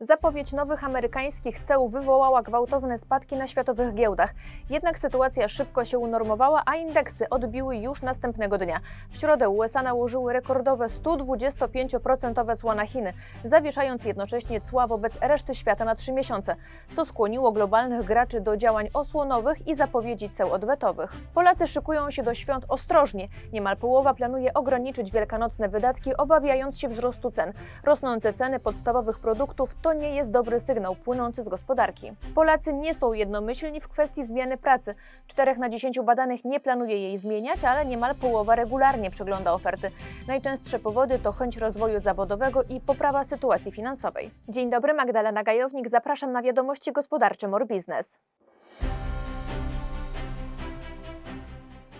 Zapowiedź nowych amerykańskich ceł wywołała gwałtowne spadki na światowych giełdach. Jednak sytuacja szybko się unormowała, a indeksy odbiły już następnego dnia. W środę USA nałożyły rekordowe 125% cła na Chiny, zawieszając jednocześnie cła wobec reszty świata na trzy miesiące, co skłoniło globalnych graczy do działań osłonowych i zapowiedzi ceł odwetowych. Polacy szykują się do świąt ostrożnie. Niemal połowa planuje ograniczyć wielkanocne wydatki, obawiając się wzrostu cen. Rosnące ceny podstawowych produktów to nie jest dobry sygnał płynący z gospodarki. Polacy nie są jednomyślni w kwestii zmiany pracy. 4 na 10 badanych nie planuje jej zmieniać, ale niemal połowa regularnie przegląda oferty. Najczęstsze powody to chęć rozwoju zawodowego i poprawa sytuacji finansowej. Dzień dobry, Magdalena Gajownik, zapraszam na wiadomości gospodarcze More Business.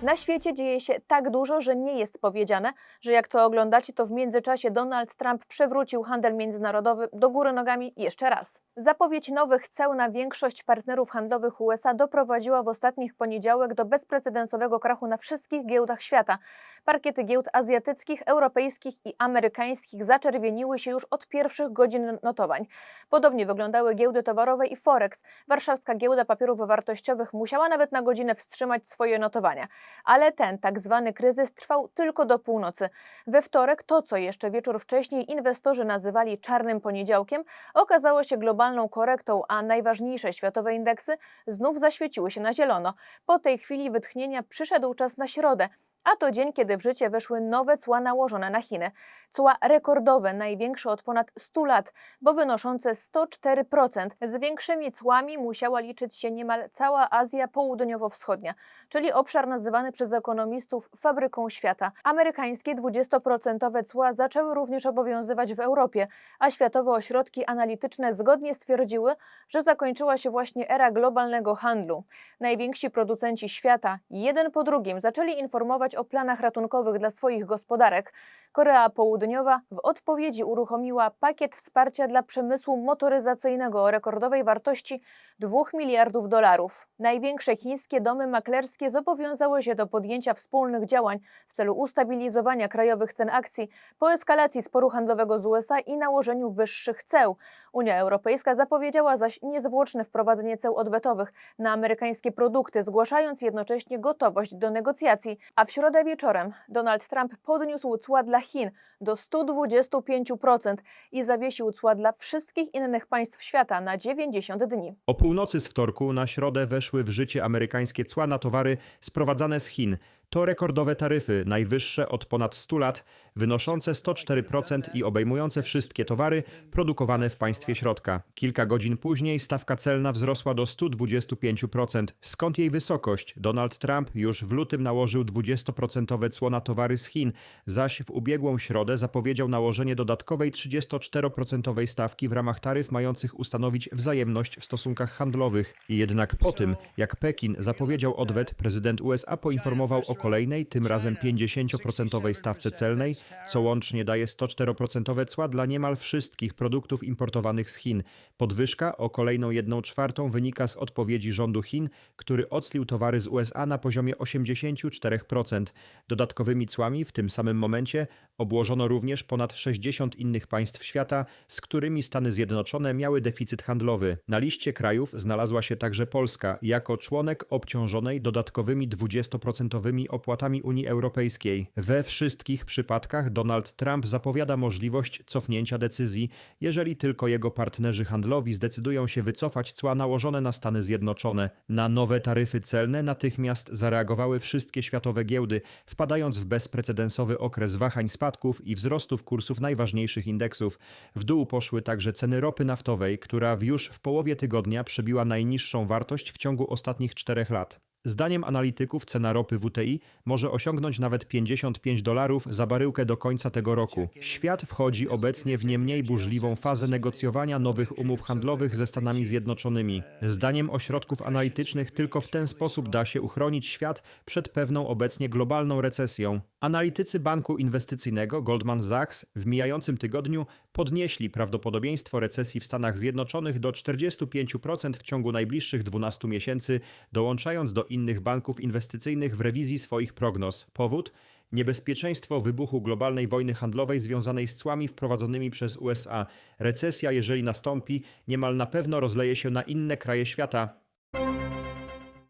Na świecie dzieje się tak dużo, że nie jest powiedziane, że jak to oglądacie, to w międzyczasie Donald Trump przewrócił handel międzynarodowy do góry nogami jeszcze raz. Zapowiedź nowych ceł na większość partnerów handlowych USA doprowadziła w ostatnich poniedziałek do bezprecedensowego krachu na wszystkich giełdach świata. Parkiety giełd azjatyckich, europejskich i amerykańskich zaczerwieniły się już od pierwszych godzin notowań. Podobnie wyglądały giełdy towarowe i Forex. Warszawska giełda papierów wartościowych musiała nawet na godzinę wstrzymać swoje notowania. Ale ten tak zwany kryzys trwał tylko do północy. We wtorek to, co jeszcze wieczór wcześniej inwestorzy nazywali czarnym poniedziałkiem, okazało się globalną korektą, a najważniejsze światowe indeksy znów zaświeciły się na zielono. Po tej chwili wytchnienia przyszedł czas na środę. A to dzień, kiedy w życie weszły nowe cła nałożone na Chiny. Cła rekordowe, największe od ponad 100 lat, bo wynoszące 104%. Z większymi cłami musiała liczyć się niemal cała Azja Południowo-Wschodnia, czyli obszar nazywany przez ekonomistów fabryką świata. Amerykańskie 20% cła zaczęły również obowiązywać w Europie, a światowe ośrodki analityczne zgodnie stwierdziły, że zakończyła się właśnie era globalnego handlu. Najwięksi producenci świata, jeden po drugim, zaczęli informować o planach ratunkowych dla swoich gospodarek. Korea Południowa w odpowiedzi uruchomiła pakiet wsparcia dla przemysłu motoryzacyjnego o rekordowej wartości 2 miliardów dolarów. Największe chińskie domy maklerskie zobowiązały się do podjęcia wspólnych działań w celu ustabilizowania krajowych cen akcji po eskalacji sporu handlowego z USA i nałożeniu wyższych ceł. Unia Europejska zapowiedziała zaś niezwłoczne wprowadzenie ceł odwetowych na amerykańskie produkty, zgłaszając jednocześnie gotowość do negocjacji. A w środę wieczorem Donald Trump podniósł cła dla Chin do 125% i zawiesił cła dla wszystkich innych państw świata na 90 dni. O północy z wtorku na środę weszły w życie amerykańskie cła na towary sprowadzane z Chin. To rekordowe taryfy, najwyższe od ponad 100 lat, wynoszące 104% i obejmujące wszystkie towary produkowane w państwie środka. Kilka godzin później stawka celna wzrosła do 125%. Skąd jej wysokość? Donald Trump już w lutym nałożył 20% cło na towary z Chin, zaś w ubiegłą środę zapowiedział nałożenie dodatkowej 34% stawki w ramach taryf mających ustanowić wzajemność w stosunkach handlowych. Jednak po tym, jak Pekin zapowiedział odwet, prezydent USA poinformował o kolejnej, tym razem 50% stawce celnej, co łącznie daje 104% cła dla niemal wszystkich produktów importowanych z Chin. Podwyżka o kolejną 1 czwartą wynika z odpowiedzi rządu Chin, który oclił towary z USA na poziomie 84%. Dodatkowymi cłami w tym samym momencie obłożono również ponad 60 innych państw świata, z którymi Stany Zjednoczone miały deficyt handlowy. Na liście krajów znalazła się także Polska, jako członek obciążonej dodatkowymi 20% opłatami Unii Europejskiej. We wszystkich przypadkach Donald Trump zapowiada możliwość cofnięcia decyzji, jeżeli tylko jego partnerzy handlowi zdecydują się wycofać cła nałożone na Stany Zjednoczone. Na nowe taryfy celne natychmiast zareagowały wszystkie światowe giełdy, wpadając w bezprecedensowy okres wahań spadków i wzrostów kursów najważniejszych indeksów. W dół poszły także ceny ropy naftowej, która już w połowie tygodnia przebiła najniższą wartość w ciągu ostatnich czterech lat. Zdaniem analityków cena ropy WTI może osiągnąć nawet 55 dolarów za baryłkę do końca tego roku. Świat wchodzi obecnie w nie mniej burzliwą fazę negocjowania nowych umów handlowych ze Stanami Zjednoczonymi. Zdaniem ośrodków analitycznych tylko w ten sposób da się uchronić świat przed pewną obecnie globalną recesją. Analitycy banku inwestycyjnego Goldman Sachs w mijającym tygodniu podnieśli prawdopodobieństwo recesji w Stanach Zjednoczonych do 45% w ciągu najbliższych 12 miesięcy, dołączając do innych banków inwestycyjnych w rewizji swoich prognoz. Powód? Niebezpieczeństwo wybuchu globalnej wojny handlowej związanej z cłami wprowadzonymi przez USA. Recesja, jeżeli nastąpi, niemal na pewno rozleje się na inne kraje świata.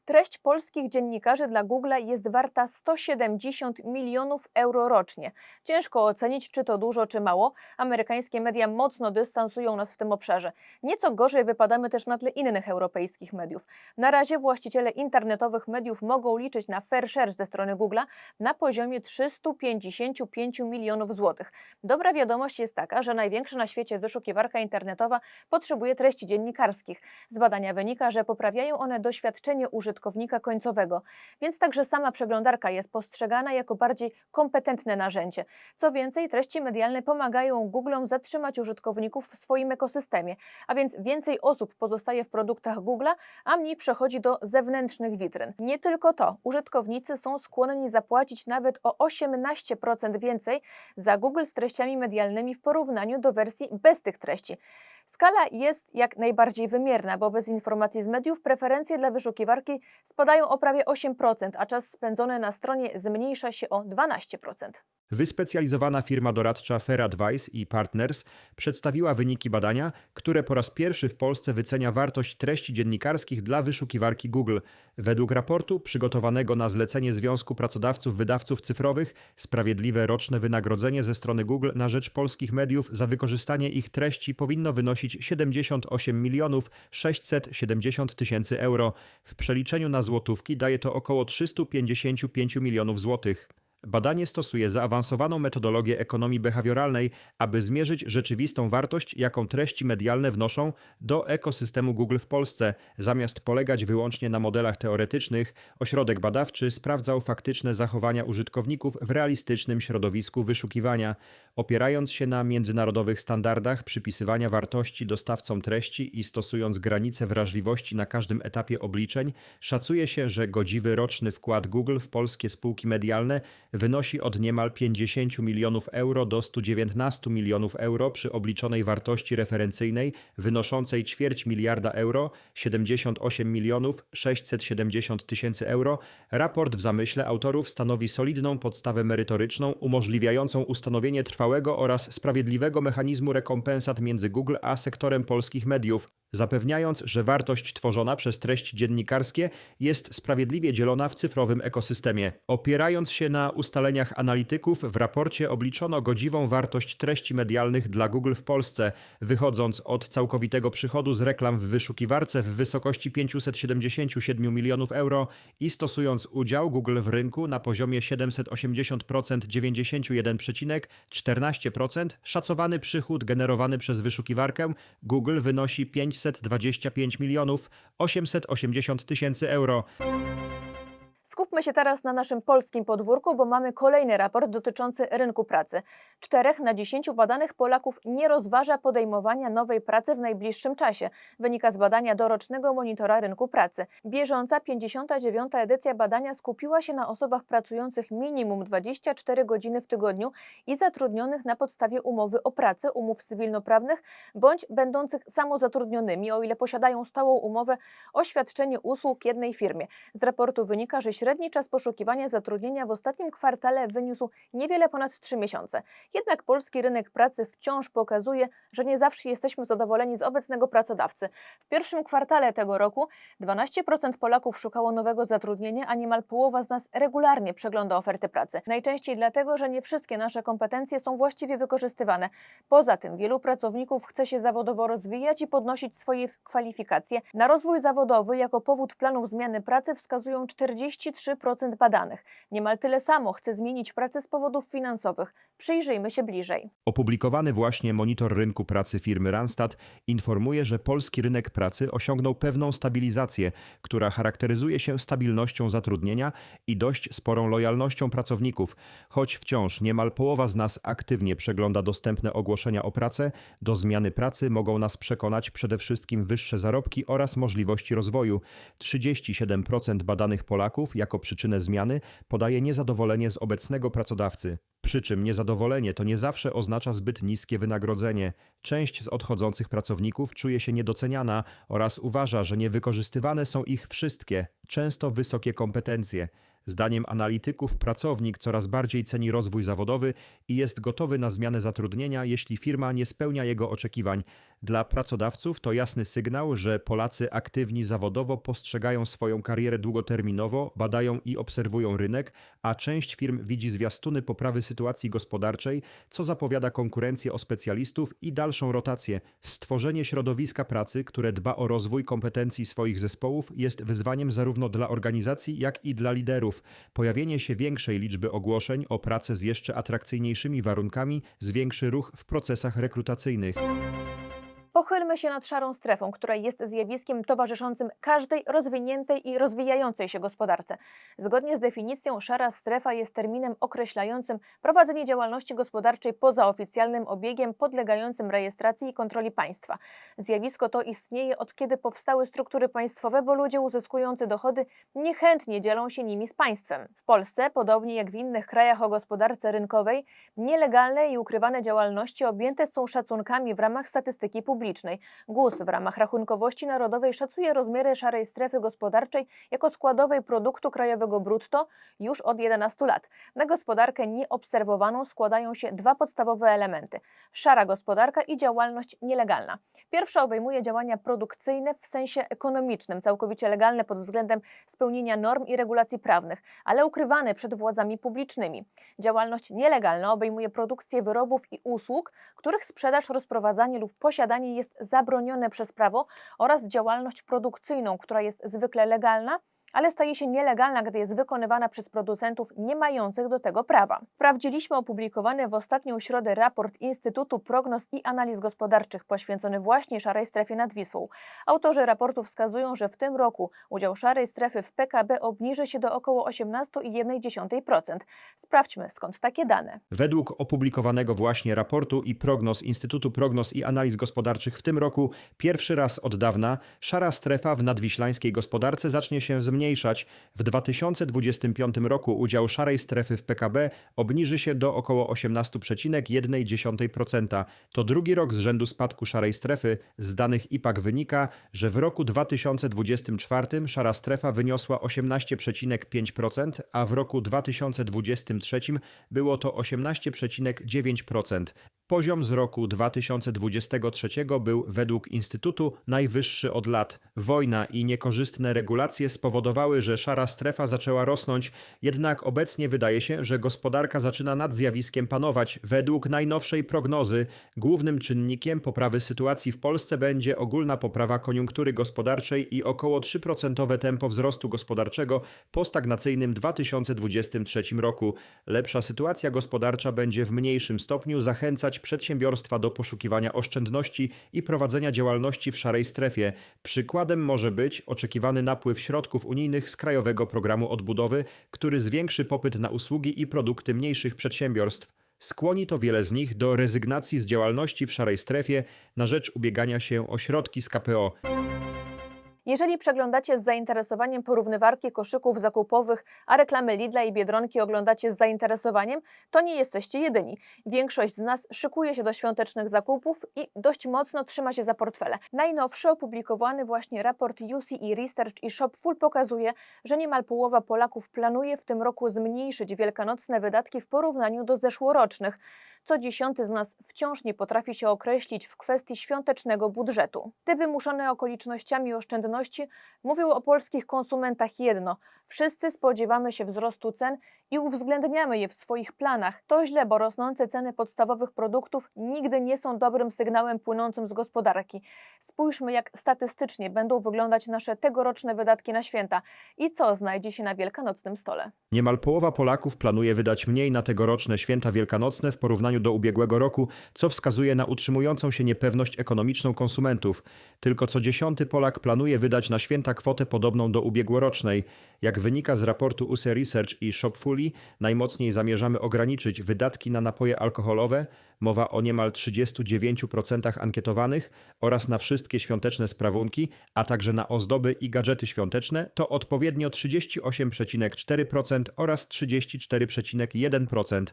Treść polskich dziennikarzy dla Google jest warta 170 milionów euro rocznie. Ciężko ocenić, czy to dużo, czy mało. Amerykańskie media mocno dystansują nas w tym obszarze. Nieco gorzej wypadamy też na tle innych europejskich mediów. Na razie właściciele internetowych mediów mogą liczyć na fair share ze strony Google na poziomie 355 milionów złotych. Dobra wiadomość jest taka, że największa na świecie wyszukiwarka internetowa potrzebuje treści dziennikarskich. Z badania wynika, że poprawiają one doświadczenie użytkownika końcowego, więc także sama przeglądarka jest postrzegana jako bardziej kompetentne narzędzie. Co więcej, treści medialne pomagają Googlom zatrzymać użytkowników w swoim ekosystemie, a więc więcej osób pozostaje w produktach Google'a, a mniej przechodzi do zewnętrznych witryn. Nie tylko to, użytkownicy są skłonni zapłacić nawet o 18% więcej za Google z treściami medialnymi w porównaniu do wersji bez tych treści. Skala jest jak najbardziej wymierna, bo bez informacji z mediów preferencje dla wyszukiwarki spadają o prawie 8%, a czas spędzony na stronie zmniejsza się o 12%. Wyspecjalizowana firma doradcza Fair Advice i Partners przedstawiła wyniki badania, które po raz pierwszy w Polsce wycenia wartość treści dziennikarskich dla wyszukiwarki Google. Według raportu przygotowanego na zlecenie Związku Pracodawców Wydawców Cyfrowych sprawiedliwe roczne wynagrodzenie ze strony Google na rzecz polskich mediów za wykorzystanie ich treści powinno wynosić 78 milionów 670 tysięcy euro. W przeliczeniu na złotówki daje to około 355 milionów złotych. Badanie stosuje zaawansowaną metodologię ekonomii behawioralnej, aby zmierzyć rzeczywistą wartość, jaką treści medialne wnoszą do ekosystemu Google w Polsce. Zamiast polegać wyłącznie na modelach teoretycznych, ośrodek badawczy sprawdzał faktyczne zachowania użytkowników w realistycznym środowisku wyszukiwania. Opierając się na międzynarodowych standardach przypisywania wartości dostawcom treści i stosując granice wrażliwości na każdym etapie obliczeń, szacuje się, że godziwy roczny wkład Google w polskie spółki medialne wynosi od niemal 50 milionów euro do 119 milionów euro przy obliczonej wartości referencyjnej wynoszącej ćwierć miliarda euro, 78 milionów 670 tysięcy euro. Raport w zamyśle autorów stanowi solidną podstawę merytoryczną umożliwiającą ustanowienie trwałego oraz sprawiedliwego mechanizmu rekompensat między Google a sektorem polskich mediów, zapewniając, że wartość tworzona przez treści dziennikarskie jest sprawiedliwie dzielona w cyfrowym ekosystemie. Opierając się na ustaleniach analityków, w raporcie obliczono godziwą wartość treści medialnych dla Google w Polsce, wychodząc od całkowitego przychodu z reklam w wyszukiwarce w wysokości 577 milionów euro i stosując udział Google w rynku na poziomie 780% 91,14%, szacowany przychód generowany przez wyszukiwarkę Google wynosi 525 milionów 880 tysięcy euro. Skupmy się teraz na naszym polskim podwórku, bo mamy kolejny raport dotyczący rynku pracy. Czterech na dziesięciu badanych Polaków nie rozważa podejmowania nowej pracy w najbliższym czasie. Wynika z badania dorocznego monitora rynku pracy. Bieżąca 59. edycja badania skupiła się na osobach pracujących minimum 24 godziny w tygodniu i zatrudnionych na podstawie umowy o pracę, umów cywilnoprawnych bądź będących samozatrudnionymi, o ile posiadają stałą umowę o świadczenie usług jednej firmie. Z raportu wynika, że średni czas poszukiwania zatrudnienia w ostatnim kwartale wyniósł niewiele ponad 3 miesiące. Jednak polski rynek pracy wciąż pokazuje, że nie zawsze jesteśmy zadowoleni z obecnego pracodawcy. W pierwszym kwartale tego roku 12% Polaków szukało nowego zatrudnienia, a niemal połowa z nas regularnie przegląda oferty pracy. Najczęściej dlatego, że nie wszystkie nasze kompetencje są właściwie wykorzystywane. Poza tym wielu pracowników chce się zawodowo rozwijać i podnosić swoje kwalifikacje. Na rozwój zawodowy jako powód planów zmiany pracy wskazują 43% badanych. Niemal tyle samo chce zmienić pracę z powodów finansowych. Przyjrzyjmy się bliżej. Opublikowany właśnie monitor rynku pracy firmy Randstad informuje, że polski rynek pracy osiągnął pewną stabilizację, która charakteryzuje się stabilnością zatrudnienia i dość sporą lojalnością pracowników. Choć wciąż niemal połowa z nas aktywnie przegląda dostępne ogłoszenia o pracę, do zmiany pracy mogą nas przekonać przede wszystkim wyższe zarobki oraz możliwości rozwoju. 37% badanych Polaków jako przyczynę zmiany podaje niezadowolenie z obecnego pracodawcy. Przy czym niezadowolenie to nie zawsze oznacza zbyt niskie wynagrodzenie. Część z odchodzących pracowników czuje się niedoceniana oraz uważa, że niewykorzystywane są ich wszystkie, często wysokie kompetencje. Zdaniem analityków pracownik coraz bardziej ceni rozwój zawodowy i jest gotowy na zmianę zatrudnienia, jeśli firma nie spełnia jego oczekiwań. Dla pracodawców to jasny sygnał, że Polacy aktywni zawodowo postrzegają swoją karierę długoterminowo, badają i obserwują rynek, a część firm widzi zwiastuny poprawy sytuacji gospodarczej, co zapowiada konkurencję o specjalistów i dalszą rotację. Stworzenie środowiska pracy, które dba o rozwój kompetencji swoich zespołów, jest wyzwaniem zarówno dla organizacji, jak i dla liderów. Pojawienie się większej liczby ogłoszeń o pracę z jeszcze atrakcyjniejszymi warunkami zwiększy ruch w procesach rekrutacyjnych. Pochylmy się nad szarą strefą, która jest zjawiskiem towarzyszącym każdej rozwiniętej i rozwijającej się gospodarce. Zgodnie z definicją, szara strefa jest terminem określającym prowadzenie działalności gospodarczej poza oficjalnym obiegiem podlegającym rejestracji i kontroli państwa. Zjawisko to istnieje od kiedy powstały struktury państwowe, bo ludzie uzyskujący dochody niechętnie dzielą się nimi z państwem. W Polsce, podobnie jak w innych krajach o gospodarce rynkowej, nielegalne i ukrywane działalności objęte są szacunkami w ramach statystyki publicznej. GUS w ramach rachunkowości narodowej szacuje rozmiary szarej strefy gospodarczej jako składowej produktu krajowego brutto już od 11 lat. Na gospodarkę nieobserwowaną składają się dwa podstawowe elementy: szara gospodarka i działalność nielegalna. Pierwsza obejmuje działania produkcyjne w sensie ekonomicznym, całkowicie legalne pod względem spełnienia norm i regulacji prawnych, ale ukrywane przed władzami publicznymi. Działalność nielegalna obejmuje produkcję wyrobów i usług, których sprzedaż, rozprowadzanie lub posiadanie jest zabronione przez prawo oraz działalność produkcyjną, która jest zwykle legalna, ale staje się nielegalna, gdy jest wykonywana przez producentów nie mających do tego prawa. Sprawdziliśmy opublikowany w ostatnią środę raport Instytutu Prognoz i Analiz Gospodarczych poświęcony właśnie szarej strefie nad Wisłą. Autorzy raportu wskazują, że w tym roku udział szarej strefy w PKB obniży się do około 18,1%. Sprawdźmy skąd takie dane. Według opublikowanego właśnie raportu i prognoz Instytutu Prognoz i Analiz Gospodarczych w tym roku pierwszy raz od dawna szara strefa w nadwiślańskiej gospodarce zacznie się zmniejszać. W 2025 roku udział szarej strefy w PKB obniży się do około 18,1%. To drugi rok z rzędu spadku szarej strefy. Z danych IPAK wynika, że w roku 2024 szara strefa wyniosła 18,5%, a w roku 2023 było to 18,9%. Poziom z roku 2023 był według Instytutu najwyższy od lat. Wojna i niekorzystne regulacje spowodowały, że szara strefa zaczęła rosnąć, jednak obecnie wydaje się, że gospodarka zaczyna nad zjawiskiem panować. Według najnowszej prognozy głównym czynnikiem poprawy sytuacji w Polsce będzie ogólna poprawa koniunktury gospodarczej i około 3% tempo wzrostu gospodarczego po stagnacyjnym 2023 roku. Lepsza sytuacja gospodarcza będzie w mniejszym stopniu zachęcać przedsiębiorstwa do poszukiwania oszczędności i prowadzenia działalności w szarej strefie. Przykładem może być oczekiwany napływ środków unijnych z Krajowego Programu Odbudowy, który zwiększy popyt na usługi i produkty mniejszych przedsiębiorstw. Skłoni to wiele z nich do rezygnacji z działalności w szarej strefie na rzecz ubiegania się o środki z KPO. Jeżeli przeglądacie z zainteresowaniem porównywarki koszyków zakupowych, a reklamy Lidla i Biedronki oglądacie z zainteresowaniem, to nie jesteście jedyni. Większość z nas szykuje się do świątecznych zakupów i dość mocno trzyma się za portfele. Najnowszy opublikowany właśnie raport UCE Research i Shopful pokazuje, że niemal połowa Polaków planuje w tym roku zmniejszyć wielkanocne wydatki w porównaniu do zeszłorocznych. Co dziesiąty z nas wciąż nie potrafi się określić w kwestii świątecznego budżetu. Te wymuszone okolicznościami oszczędności mówią o polskich konsumentach jedno: wszyscy spodziewamy się wzrostu cen i uwzględniamy je w swoich planach. To źle, bo rosnące ceny podstawowych produktów nigdy nie są dobrym sygnałem płynącym z gospodarki. Spójrzmy, jak statystycznie będą wyglądać nasze tegoroczne wydatki na święta i co znajdzie się na wielkanocnym stole. Niemal połowa Polaków planuje wydać mniej na tegoroczne święta wielkanocne w porównaniu do ubiegłego roku, co wskazuje na utrzymującą się niepewność ekonomiczną konsumentów. Tylko co dziesiąty Polak planuje wydać na święta kwotę podobną do ubiegłorocznej. Jak wynika z raportu USE Research i Shopfully, najmocniej zamierzamy ograniczyć wydatki na napoje alkoholowe, mowa o niemal 39% ankietowanych, oraz na wszystkie świąteczne sprawunki, a także na ozdoby i gadżety świąteczne, to odpowiednio 38,4% oraz 34,1%.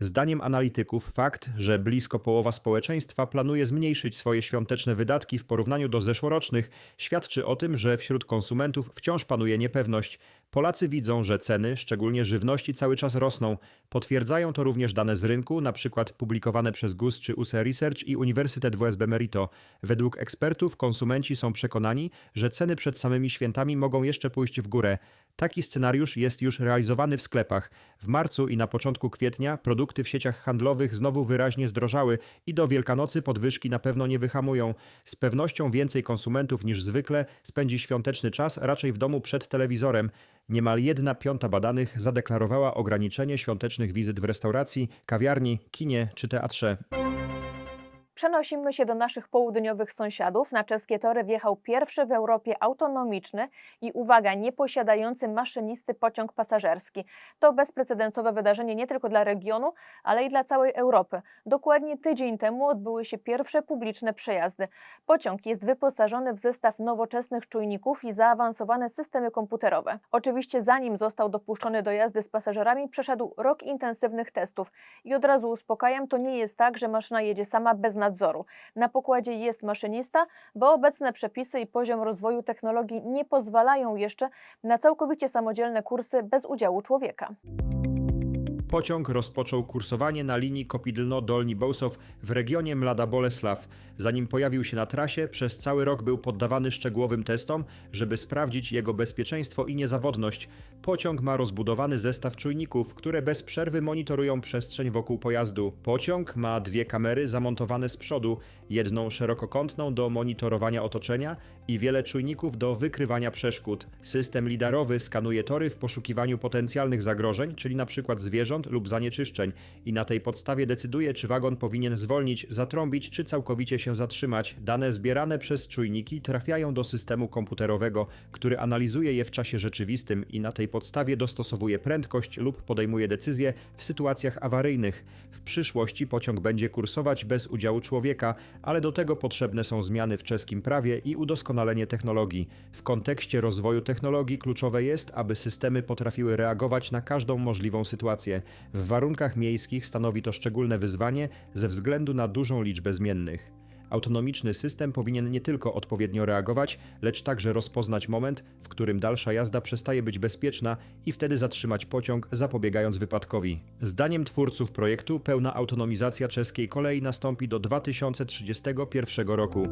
Zdaniem analityków fakt, że blisko połowa społeczeństwa planuje zmniejszyć swoje świąteczne wydatki w porównaniu do zeszłorocznych, świadczy o tym, że wśród konsumentów wciąż panuje niepewność. Polacy widzą, że ceny, szczególnie żywności, cały czas rosną. Potwierdzają to również dane z rynku, na przykład publikowane przez GUS czy USE Research i Uniwersytet WSB Merito. Według ekspertów konsumenci są przekonani, że ceny przed samymi świętami mogą jeszcze pójść w górę. Taki scenariusz jest już realizowany w sklepach. W marcu i na początku kwietnia produkty w sieciach handlowych znowu wyraźnie zdrożały i do Wielkanocy podwyżki na pewno nie wyhamują. Z pewnością więcej konsumentów niż zwykle spędzi świąteczny czas raczej w domu przed telewizorem. Niemal jedna piąta badanych zadeklarowała ograniczenie świątecznych wizyt w restauracji, kawiarni, kinie czy teatrze. Przenosimy się do naszych południowych sąsiadów. Na czeskie tory wjechał pierwszy w Europie autonomiczny i uwaga, nieposiadający maszynisty pociąg pasażerski. To bezprecedensowe wydarzenie nie tylko dla regionu, ale i dla całej Europy. Dokładnie tydzień temu odbyły się pierwsze publiczne przejazdy. Pociąg jest wyposażony w zestaw nowoczesnych czujników i zaawansowane systemy komputerowe. Oczywiście zanim został dopuszczony do jazdy z pasażerami, przeszedł rok intensywnych testów. I od razu uspokajam, to nie jest tak, że maszyna jedzie sama bez nadzoru. Na pokładzie jest maszynista, bo obecne przepisy i poziom rozwoju technologii nie pozwalają jeszcze na całkowicie samodzielne kursy bez udziału człowieka. Pociąg rozpoczął kursowanie na linii Kopidlno-Dolni Bołsow w regionie Mlada Bolesław. Zanim pojawił się na trasie, przez cały rok był poddawany szczegółowym testom, żeby sprawdzić jego bezpieczeństwo i niezawodność. Pociąg ma rozbudowany zestaw czujników, które bez przerwy monitorują przestrzeń wokół pojazdu. Pociąg ma dwie kamery zamontowane z przodu, jedną szerokokątną do monitorowania otoczenia i wiele czujników do wykrywania przeszkód. System lidarowy skanuje tory w poszukiwaniu potencjalnych zagrożeń, czyli np. zwierząt lub zanieczyszczeń i na tej podstawie decyduje, czy wagon powinien zwolnić, zatrąbić, czy całkowicie się zatrzymać. Dane zbierane przez czujniki trafiają do systemu komputerowego, który analizuje je w czasie rzeczywistym i na tej podstawie dostosowuje prędkość lub podejmuje decyzje w sytuacjach awaryjnych. W przyszłości pociąg będzie kursować bez udziału człowieka, ale do tego potrzebne są zmiany w czeskim prawie i udoskonalenie technologii. W kontekście rozwoju technologii kluczowe jest, aby systemy potrafiły reagować na każdą możliwą sytuację. W warunkach miejskich stanowi to szczególne wyzwanie ze względu na dużą liczbę zmiennych. Autonomiczny system powinien nie tylko odpowiednio reagować, lecz także rozpoznać moment, w którym dalsza jazda przestaje być bezpieczna i wtedy zatrzymać pociąg, zapobiegając wypadkowi. Zdaniem twórców projektu pełna autonomizacja czeskiej kolei nastąpi do 2031 roku.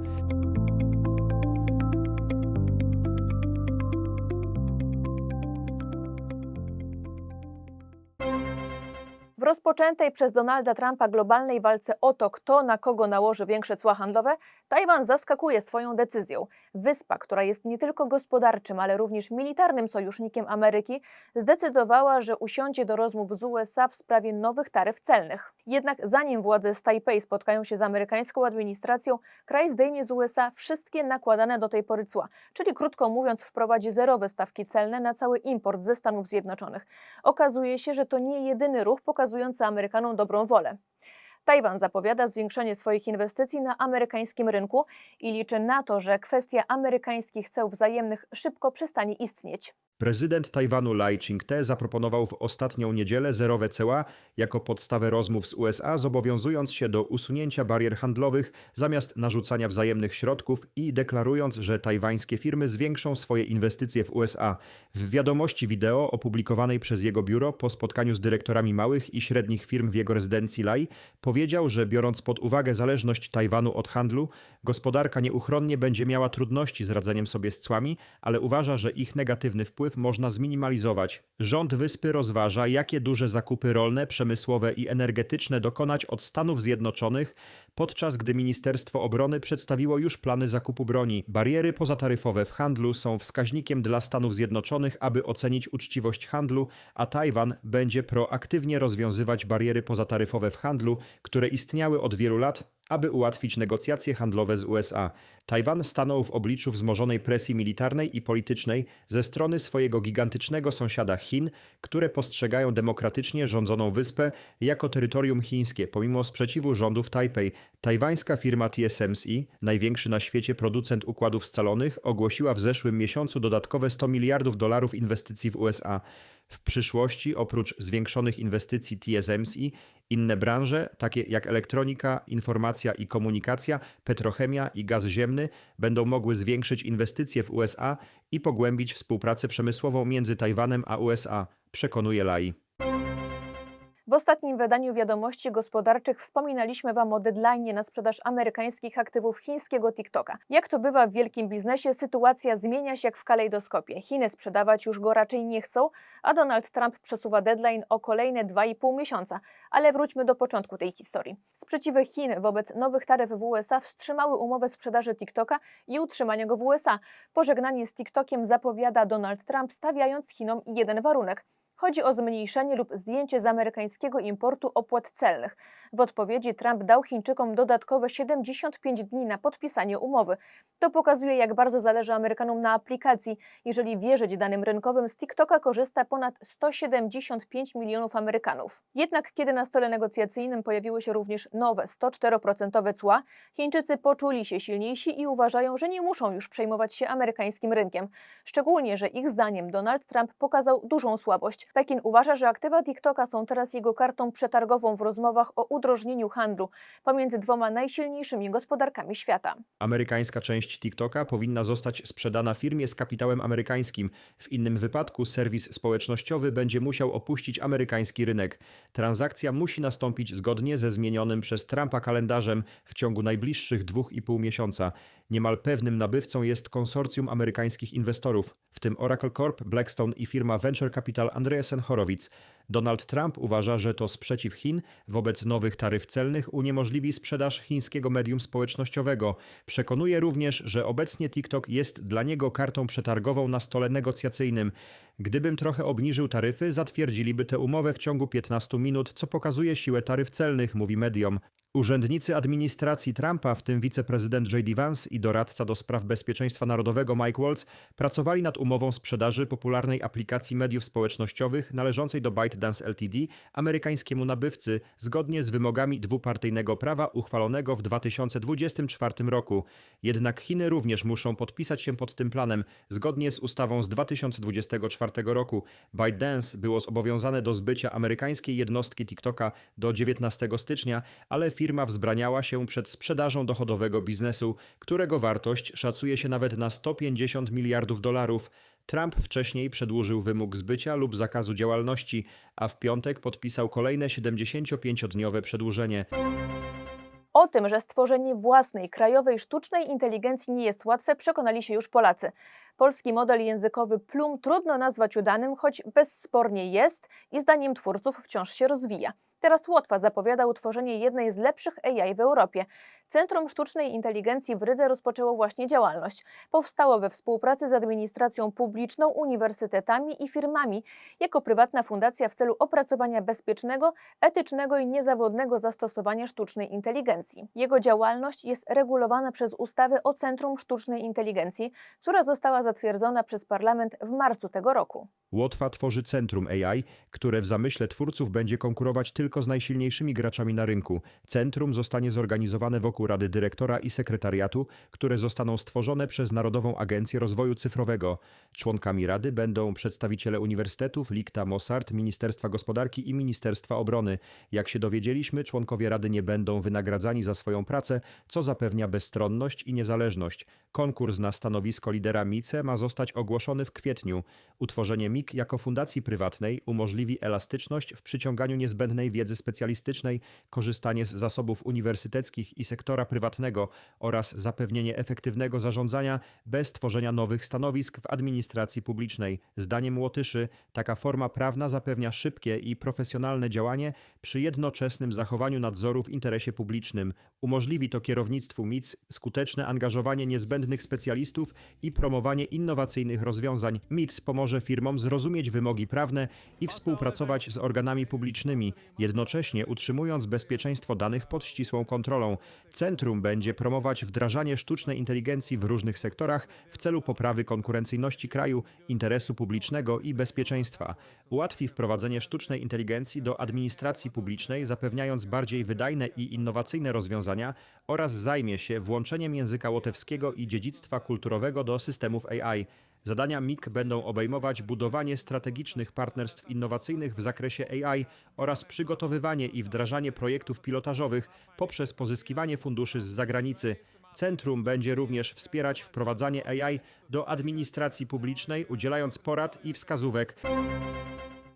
Rozpoczętej przez Donalda Trumpa globalnej walce o to, kto na kogo nałoży większe cła handlowe, Tajwan zaskakuje swoją decyzją. Wyspa, która jest nie tylko gospodarczym, ale również militarnym sojusznikiem Ameryki, zdecydowała, że usiądzie do rozmów z USA w sprawie nowych taryf celnych. Jednak zanim władze z Tajpej spotkają się z amerykańską administracją, kraj zdejmie z USA wszystkie nakładane do tej pory cła, czyli krótko mówiąc wprowadzi zerowe stawki celne na cały import ze Stanów Zjednoczonych. Okazuje się, że to nie jedyny ruch pokazujący Amerykanom dobrą wolę. Tajwan zapowiada zwiększenie swoich inwestycji na amerykańskim rynku i liczy na to, że kwestia amerykańskich ceł wzajemnych szybko przestanie istnieć. Prezydent Tajwanu Lai Ching-te zaproponował w ostatnią niedzielę zerowe ceła jako podstawę rozmów z USA, zobowiązując się do usunięcia barier handlowych zamiast narzucania wzajemnych środków i deklarując, że tajwańskie firmy zwiększą swoje inwestycje w USA. W wiadomości wideo opublikowanej przez jego biuro po spotkaniu z dyrektorami małych i średnich firm w jego rezydencji Lai powiedział, że biorąc pod uwagę zależność Tajwanu od handlu, gospodarka nieuchronnie będzie miała trudności z radzeniem sobie z cłami, ale uważa, że ich negatywny wpływ można zminimalizować. Rząd wyspy rozważa, jakie duże zakupy rolne, przemysłowe i energetyczne dokonać od Stanów Zjednoczonych, podczas gdy Ministerstwo Obrony przedstawiło już plany zakupu broni. Bariery pozataryfowe w handlu są wskaźnikiem dla Stanów Zjednoczonych, aby ocenić uczciwość handlu, a Tajwan będzie proaktywnie rozwiązywać bariery pozataryfowe w handlu, które istniały od wielu lat, aby ułatwić negocjacje handlowe z USA. Tajwan stanął w obliczu wzmożonej presji militarnej i politycznej ze strony swojego gigantycznego sąsiada Chin, które postrzegają demokratycznie rządzoną wyspę jako terytorium chińskie, pomimo sprzeciwu rządów Tajpej. Tajwańska firma TSMC, największy na świecie producent układów scalonych, ogłosiła w zeszłym miesiącu dodatkowe 100 miliardów dolarów inwestycji w USA. W przyszłości, oprócz zwiększonych inwestycji TSMC, Inne branże, takie jak elektronika, informacja i komunikacja, petrochemia i gaz ziemny, będą mogły zwiększyć inwestycje w USA i pogłębić współpracę przemysłową między Tajwanem a USA, przekonuje Lai. W ostatnim wydaniu wiadomości gospodarczych wspominaliśmy Wam o deadline na sprzedaż amerykańskich aktywów chińskiego TikToka. Jak to bywa w wielkim biznesie, sytuacja zmienia się jak w kalejdoskopie. Chiny sprzedawać już go raczej nie chcą, a Donald Trump przesuwa deadline o kolejne 2,5 miesiąca. Ale wróćmy do początku tej historii. Sprzeciwy Chin wobec nowych taryf w USA wstrzymały umowę sprzedaży TikToka i utrzymania go w USA. Pożegnanie z TikTokiem zapowiada Donald Trump, stawiając Chinom jeden warunek – Chodzi o zmniejszenie lub zdjęcie z amerykańskiego importu opłat celnych. W odpowiedzi Trump dał Chińczykom dodatkowe 75 dni na podpisanie umowy. To pokazuje, jak bardzo zależy Amerykanom na aplikacji. Jeżeli wierzyć danym rynkowym, z TikToka korzysta ponad 175 milionów Amerykanów. Jednak kiedy na stole negocjacyjnym pojawiły się również nowe 104% cła, Chińczycy poczuli się silniejsi i uważają, że nie muszą już przejmować się amerykańskim rynkiem. Szczególnie, że ich zdaniem Donald Trump pokazał dużą słabość. Pekin uważa, że aktywa TikToka są teraz jego kartą przetargową w rozmowach o udrożnieniu handlu pomiędzy dwoma najsilniejszymi gospodarkami świata. Amerykańska część TikToka powinna zostać sprzedana firmie z kapitałem amerykańskim. W innym wypadku serwis społecznościowy będzie musiał opuścić amerykański rynek. Transakcja musi nastąpić zgodnie ze zmienionym przez Trumpa kalendarzem w ciągu najbliższych dwóch i pół miesiąca. Niemal pewnym nabywcą jest konsorcjum amerykańskich inwestorów, w tym Oracle Corp, Blackstone i firma Venture Capital Andreessen Horowitz. Donald Trump uważa, że to sprzeciw Chin wobec nowych taryf celnych uniemożliwi sprzedaż chińskiego medium społecznościowego. Przekonuje również, że obecnie TikTok jest dla niego kartą przetargową na stole negocjacyjnym. Gdybym trochę obniżył taryfy, zatwierdziliby tę umowę w ciągu 15 minut, co pokazuje siłę taryf celnych, mówi medium. Urzędnicy administracji Trumpa, w tym wiceprezydent J.D. Vance i doradca do spraw bezpieczeństwa narodowego Mike Waltz, pracowali nad umową sprzedaży popularnej aplikacji mediów społecznościowych należącej do ByteDance Ltd. amerykańskiemu nabywcy, zgodnie z wymogami dwupartyjnego prawa uchwalonego w 2024 roku. Jednak Chiny również muszą podpisać się pod tym planem, zgodnie z ustawą z 2024 roku. ByteDance było zobowiązane do zbycia amerykańskiej jednostki TikToka do 19 stycznia, ale firma wzbraniała się przed sprzedażą dochodowego biznesu, którego wartość szacuje się nawet na 150 miliardów dolarów. Trump wcześniej przedłużył wymóg zbycia lub zakazu działalności, a w piątek podpisał kolejne 75-dniowe przedłużenie. O tym, że stworzenie własnej krajowej sztucznej inteligencji nie jest łatwe, przekonali się już Polacy. Polski model językowy Plum trudno nazwać udanym, choć bezspornie jest i zdaniem twórców wciąż się rozwija. Teraz Łotwa zapowiada utworzenie jednej z lepszych AI w Europie. Centrum Sztucznej Inteligencji w Rydze rozpoczęło właśnie działalność. Powstało we współpracy z administracją publiczną, uniwersytetami i firmami, jako prywatna fundacja w celu opracowania bezpiecznego, etycznego i niezawodnego zastosowania sztucznej inteligencji. Jego działalność jest regulowana przez ustawę o Centrum Sztucznej Inteligencji, która została zatwierdzona przez parlament w marcu tego roku. Łotwa tworzy centrum AI, które w zamyśle twórców będzie konkurować tylko z najsilniejszymi graczami na rynku. Centrum zostanie zorganizowane wokół Rady Dyrektora i Sekretariatu, które zostaną stworzone przez Narodową Agencję Rozwoju Cyfrowego. Członkami Rady będą przedstawiciele uniwersytetów, LICTA, Mossad, Ministerstwa Gospodarki i Ministerstwa Obrony. Jak się dowiedzieliśmy, członkowie Rady nie będą wynagradzani za swoją pracę, co zapewnia bezstronność i niezależność. Konkurs na stanowisko lidera MICE ma zostać ogłoszony w kwietniu. Utworzenie MIK jako fundacji prywatnej umożliwi elastyczność w przyciąganiu niezbędnej wiedzy specjalistycznej, korzystanie z zasobów uniwersyteckich i sektora prywatnego oraz zapewnienie efektywnego zarządzania bez tworzenia nowych stanowisk w administracji publicznej. Zdaniem Łotyszy taka forma prawna zapewnia szybkie i profesjonalne działanie przy jednoczesnym zachowaniu nadzoru w interesie publicznym. Umożliwi to kierownictwu MIC skuteczne angażowanie niezbędnych specjalistów i promowanie innowacyjnych rozwiązań. MIC pomoże firmom zrozumieć wymogi prawne i współpracować z organami publicznymi, jednocześnie utrzymując bezpieczeństwo danych pod ścisłą kontrolą. Centrum będzie promować wdrażanie sztucznej inteligencji w różnych sektorach w celu poprawy konkurencyjności kraju, interesu publicznego i bezpieczeństwa. Ułatwi wprowadzenie sztucznej inteligencji do administracji publicznej, zapewniając bardziej wydajne i innowacyjne rozwiązania oraz zajmie się włączeniem języka łotewskiego i dziedzictwa kulturowego do systemów AI. Zadania MIG będą obejmować budowanie strategicznych partnerstw innowacyjnych w zakresie AI oraz przygotowywanie i wdrażanie projektów pilotażowych poprzez pozyskiwanie funduszy z zagranicy. Centrum będzie również wspierać wprowadzanie AI do administracji publicznej, udzielając porad i wskazówek.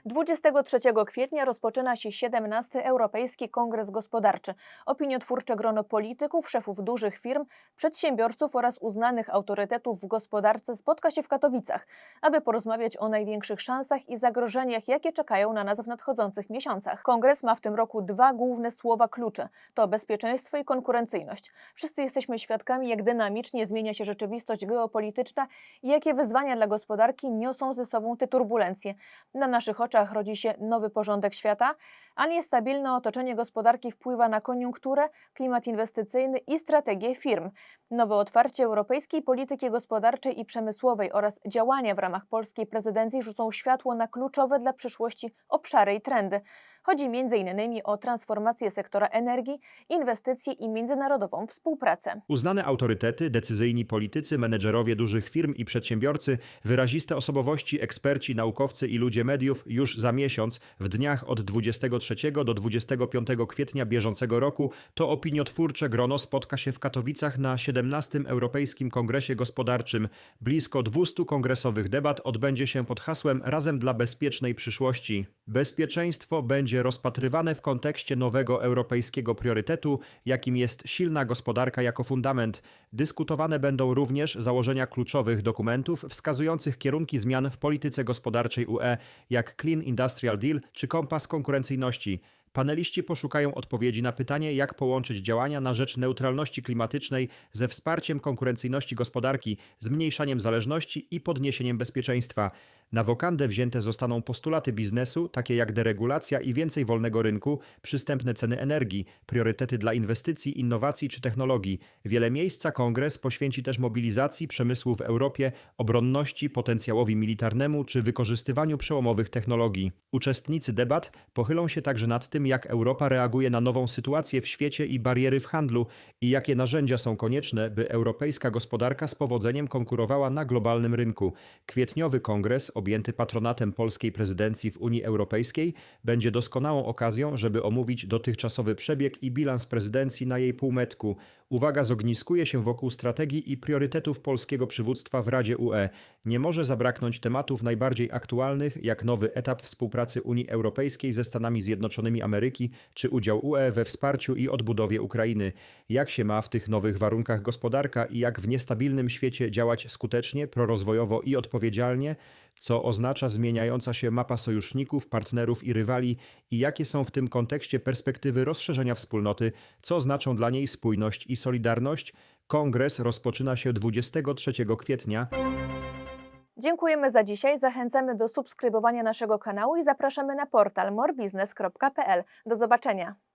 23 kwietnia rozpoczyna się 17. Europejski Kongres Gospodarczy. Opiniotwórcze grono polityków, szefów dużych firm, przedsiębiorców oraz uznanych autorytetów w gospodarce spotka się w Katowicach, aby porozmawiać o największych szansach i zagrożeniach, jakie czekają na nas w nadchodzących miesiącach. Kongres ma w tym roku dwa główne słowa klucze: to bezpieczeństwo i konkurencyjność. Wszyscy jesteśmy świadkami, jak dynamicznie zmienia się rzeczywistość geopolityczna i jakie wyzwania dla gospodarki niosą ze sobą te turbulencje. Na naszych oczach rodzi się nowy porządek świata, a niestabilne otoczenie gospodarki wpływa na koniunkturę, klimat inwestycyjny i strategię firm. Nowe otwarcie europejskiej polityki gospodarczej i przemysłowej oraz działania w ramach polskiej prezydencji rzucą światło na kluczowe dla przyszłości obszary i trendy. Chodzi m.in. o transformację sektora energii, inwestycje i międzynarodową współpracę. Uznane autorytety, decyzyjni politycy, menedżerowie dużych firm i przedsiębiorcy, wyraziste osobowości, eksperci, naukowcy i ludzie mediów już za miesiąc, w dniach od 23 do 25 kwietnia bieżącego roku, to opiniotwórcze grono spotka się w Katowicach na 17. Europejskim Kongresie Gospodarczym. Blisko 200 kongresowych debat odbędzie się pod hasłem Razem dla bezpiecznej przyszłości. Bezpieczeństwo będzie rozpatrywane w kontekście nowego europejskiego priorytetu, jakim jest silna gospodarka jako fundament. Dyskutowane będą również założenia kluczowych dokumentów wskazujących kierunki zmian w polityce gospodarczej UE, jak Clean Industrial Deal czy kompas konkurencyjności. Paneliści poszukają odpowiedzi na pytanie, jak połączyć działania na rzecz neutralności klimatycznej ze wsparciem konkurencyjności gospodarki, zmniejszaniem zależności i podniesieniem bezpieczeństwa. Na wokandę wzięte zostaną postulaty biznesu, takie jak deregulacja i więcej wolnego rynku, przystępne ceny energii, priorytety dla inwestycji, innowacji czy technologii. Wiele miejsca kongres poświęci też mobilizacji przemysłu w Europie, obronności, potencjałowi militarnemu czy wykorzystywaniu przełomowych technologii. Uczestnicy debat pochylą się także nad tym, jak Europa reaguje na nową sytuację w świecie i bariery w handlu i jakie narzędzia są konieczne, by europejska gospodarka z powodzeniem konkurowała na globalnym rynku. Kwietniowy kongres, objęty patronatem polskiej prezydencji w Unii Europejskiej, będzie doskonałą okazją, żeby omówić dotychczasowy przebieg i bilans prezydencji na jej półmetku. Uwaga zogniskuje się wokół strategii i priorytetów polskiego przywództwa w Radzie UE. Nie może zabraknąć tematów najbardziej aktualnych, jak nowy etap współpracy Unii Europejskiej ze Stanami Zjednoczonymi Ameryki, czy udział UE we wsparciu i odbudowie Ukrainy. Jak się ma w tych nowych warunkach gospodarka i jak w niestabilnym świecie działać skutecznie, prorozwojowo i odpowiedzialnie, co oznacza zmieniająca się mapa sojuszników, partnerów i rywali i jakie są w tym kontekście perspektywy rozszerzenia wspólnoty, co znaczą dla niej spójność i solidarność. Kongres rozpoczyna się 23 kwietnia. Dziękujemy za dzisiaj, zachęcamy do subskrybowania naszego kanału i zapraszamy na portal morbiznes.pl. Do zobaczenia!